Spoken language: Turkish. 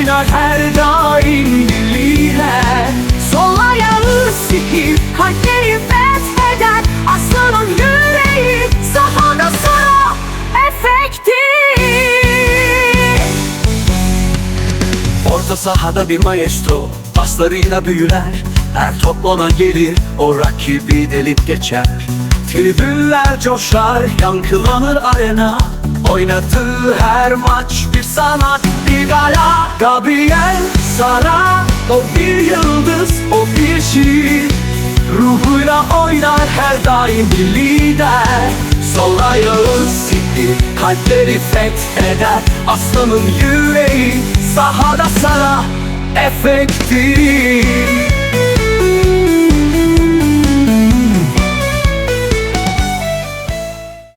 oynar her daim diliyle Sol ayağı sikip kalpleri fetheder. Aslanın yüreği sahada sıra efekti Orta sahada bir maestro paslarıyla büyüler. Her top gelir o rakibi delip geçer. Tribünler coşar yankılanır arena. Oynadığı her maç bir sanat bir gala. Gabriel Sara O bir yıldız O bir şiir. Ruhuyla oynar her daim bir lider. Sol ayağı sikti kalpleri fetheder. Aslanın yüreği sahada sana efektif